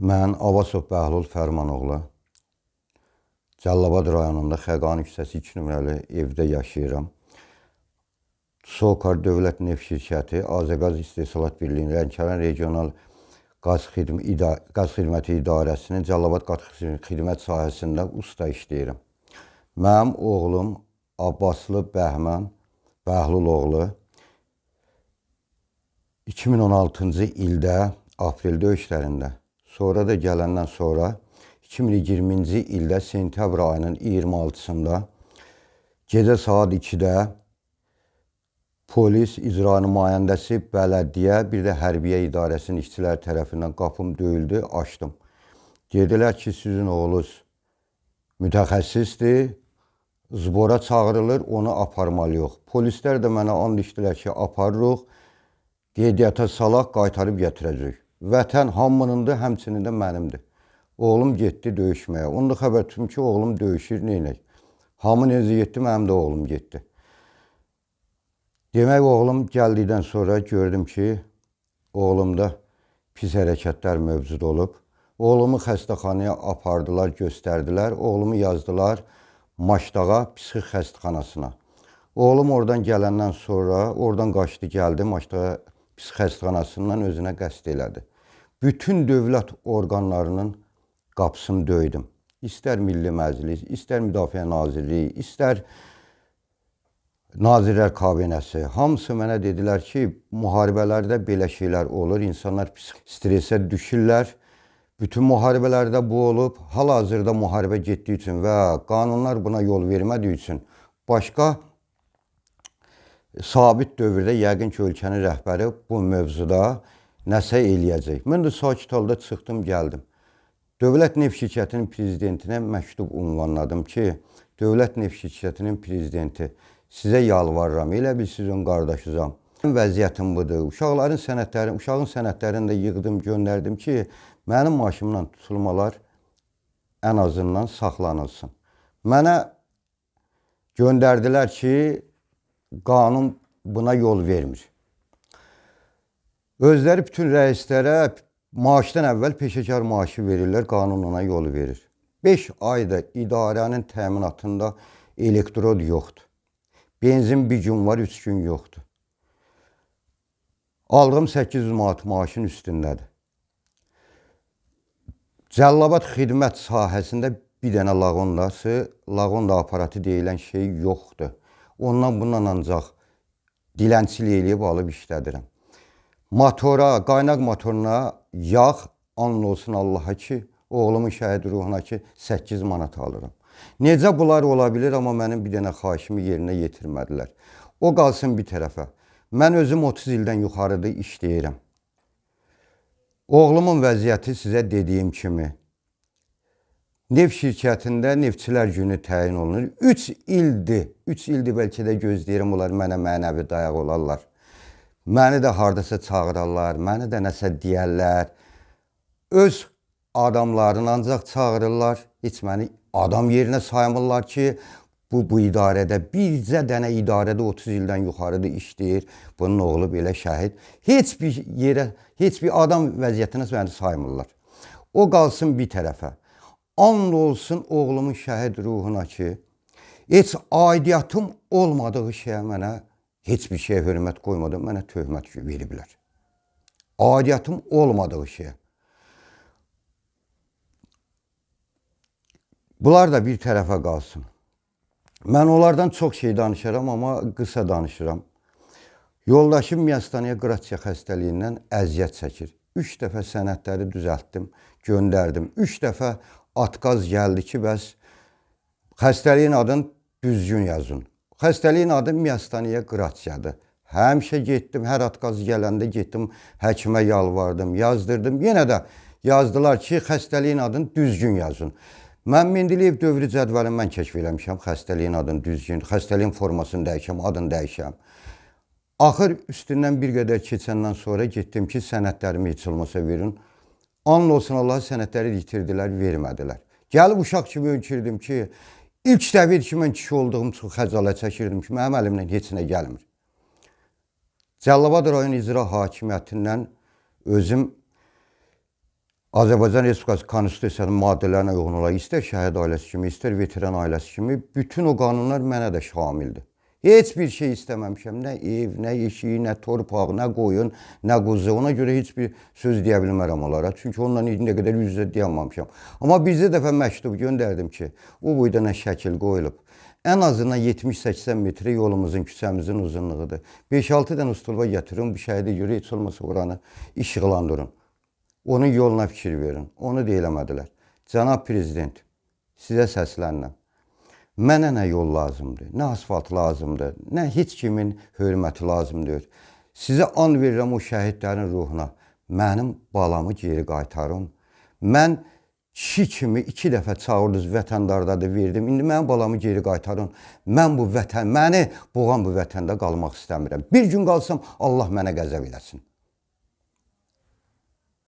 Mən Avasov Bəhlul Fərmanoğlu Cəlilabad rayonunda Xəqani küçəsi 2 nömrəli evdə yaşayıram. Sokar Dövlət Neft Şirkəti, Azəqaz İstehsalat Birliyinin Lənkəran Regional Qaz, Xidm İda Qaz Xidməti İdarəsinin Cəlilabad Qaz Xidmət sahəsində usta işləyirəm. Mənim oğlum Abbaslı Bəhmən Bəhlul oğlu 2016-cı ildə aprel döyüşlərində, sonra da gələndən sonra 2020-ci ildə sentyabr ayının 26-sında gecə saat 2-də polis icra nümayəndəsi, bələdiyyə, bir də hərbiyə idarəsinin işçiləri tərəfindən qapım döyüldü, açdım. Dedilər ki, sizin oğlunuz mütəxəssisdir, zbora çağırılır, onu aparmalıyıq. Polislər də mənə and içdilər ki, aparırıq, qeydiyyata salaq, qaytarıb gətirəcək. Vətən hamınındır, həmçinin də mənimdir. Oğlum getdi döyüşməyə. Onda xəbər tutdum ki, oğlum döyüşür, neynək? Hamı necə getdi, mənim də oğlum getdi. Demək, oğlum gəldikdən sonra gördüm ki, oğlumda pis hərəkətlər mövcud olub. Oğlumu xəstəxanaya apardılar, göstərdilər. Oğlumu yazdılar Maçdağa psixi xəstəxanasına. Oğlum oradan gələndən sonra, oradan qaçdı, gəldi Maçdağa psixi xəstəxanasından özünə qəsd elədi. Bütün dövlət orqanlarının qapısını döydüm. İstər Milli Məclis, istər Müdafiə Nazirliyi, istər Nazirlər Kabinəsi, hamısı mənə dedilər ki, müharibələrdə belə şeylər olur, insanlar stresə düşürlər. Bütün müharibələrdə bu olub, hal-hazırda müharibə getdiyi üçün və qanunlar buna yol vermədiyi üçün başqa sabit dövrdə yəqin ki, ölkənin rəhbəri bu mövzuda nəsə eləyəcək. Mən də sakit halda çıxdım, gəldim. Dövlət Neft Şirkətinin prezidentinə məktub ünvanladım ki, Dövlət Neft Şirkətinin prezidenti sizə yalvarıram, elə bil sizin qardaşızam. Vəziyyətim budur. Uşaqların sənədlərini, uşağın sənədlərini də yığdım, göndərdim ki, mənim maşımla tutulmalar ən azından saxlanılsın. Mənə göndərdilər ki, qanun buna yol vermir. Özləri bütün rəislərə maaşdan əvvəl peşəkar maaşı verirlər, qanun ona yol verir. 5 ayda idarənin təminatında elektrod yoxdur. Benzin bir gün var, üç gün yoxdur. Aldığım 800 manat maaşın üstündədir. Cəllabad xidmət sahəsində bir dənə lağondası, lağonda aparatı deyilən şey yoxdur. Ondan bundan ancaq dilənçilik eləyib alıb işlədirəm. Motora, qaynaq motoruna yağ and olsun Allaha ki, oğlumun şəhid ruhuna ki 8 manat alıram. Necə bunlar ola bilər, amma mənim bir dənə xahişimi yerinə yetirmədilər. O qalsın bir tərəfə. Mən özüm 30 ildən yuxarıda işləyirəm. Oğlumun vəziyyəti sizə dediyim kimi Neft şirkətində Neftçilər günü təyin olunur. 3 ildir, 3 ildir bəlkə də gözləyirəm onlar mənə mənəvi dayaq olarlar. Məni də hardasa çağırarlar, məni də nəsə deyərlər. Öz adamlarını ancaq çağırırlar. Heç məni adam yerinə saymırlar ki, bu bu idarədə bircə dənə idarədə 30 ildən yuxarıda işləyir. Bunun oğlu belə şəhid. Heç bir yerə, heç bir adam vəziyyətinə məni saymırlar. O qalsın bir tərəfə. And olsun oğlumun şəhid ruhuna ki, heç aidiyyatım olmadığı şeyə mənə heç bir şeyə hörmət qoymadan mənə töhmət veriblər. Aidiyyatım olmadığı şeyə. Bunlar da bir tərəfə qalsın. Mən onlardan çox şey danışaram, amma qısa danışıram. Yoldaşım miyastanıya qrasiya xəstəliyindən əziyyət çəkir. Üç dəfə sənədləri düzəltdim, göndərdim. Üç dəfə atqaz gəldi ki, bəs xəstəliyin adını düzgün yazın. Xəstəliyin adı miyastanıya qrasiyadır. Həmişə getdim, hər atqaz gələndə getdim, həkimə yalvardım, yazdırdım. Yenə də yazdılar ki, xəstəliyin adını düzgün yazın. Mən Mendeleyev dövrü cədvəlini mən kəşf eləmişəm. Xəstəliyin adını düzgün, xəstəliyin formasını dəyişəm, adını dəyişəm. Axır üstündən bir qədər keçəndən sonra getdim ki, sənədlərimi heç olmasa verin. Anla olsun Allah sənədləri itirdilər, vermədilər. Gəlib uşaq kimi önkirdim ki, ilk dəfə ki, mən kişi olduğum üçün xəcalət çəkirdim ki, mənim əlimdən heç nə gəlmir. Cəllabad rayon icra hakimiyyətindən özüm Azərbaycan Respublikası Konstitusiyasının maddələrinə uyğun olaraq istər şəhid ailəsi kimi, istər veteran ailəsi kimi bütün o qanunlar mənə də şamildir. Heç bir şey istəməmişəm. Nə ev, nə yeşiyi, nə torpaq, nə qoyun, nə quzu. Ona görə heç bir söz deyə bilmərəm onlara. Çünki onunla indiyə qədər üz-üzə dayanmamışam. Amma bizə dəfə məktub göndərdim ki, o boyda nə şəkil qoyulub. Ən azından 70-80 metrə yolumuzun, küçəmizin uzunluğudur. 5-6 dənə ustulba gətirin, bu şəhidi görə heç olmasa oranı işıqlandırın. Onun yoluna fikir verin. Onu da eləmədilər. Cənab prezident, sizə səslənirəm. Mənə nə yol lazımdır, nə asfalt lazımdır, nə heç kimin hörməti lazımdır. Sizə and verirəm o şəhidlərin ruhuna. Mənim balamı geri qaytarın. Mən kişi kimi iki dəfə çağırdınız vətəndarda da verdim. İndi mənim balamı geri qaytarın. Mən bu vətən, məni boğan bu vətəndə qalmaq istəmirəm. Bir gün qalsam Allah mənə qəzəb eləsin.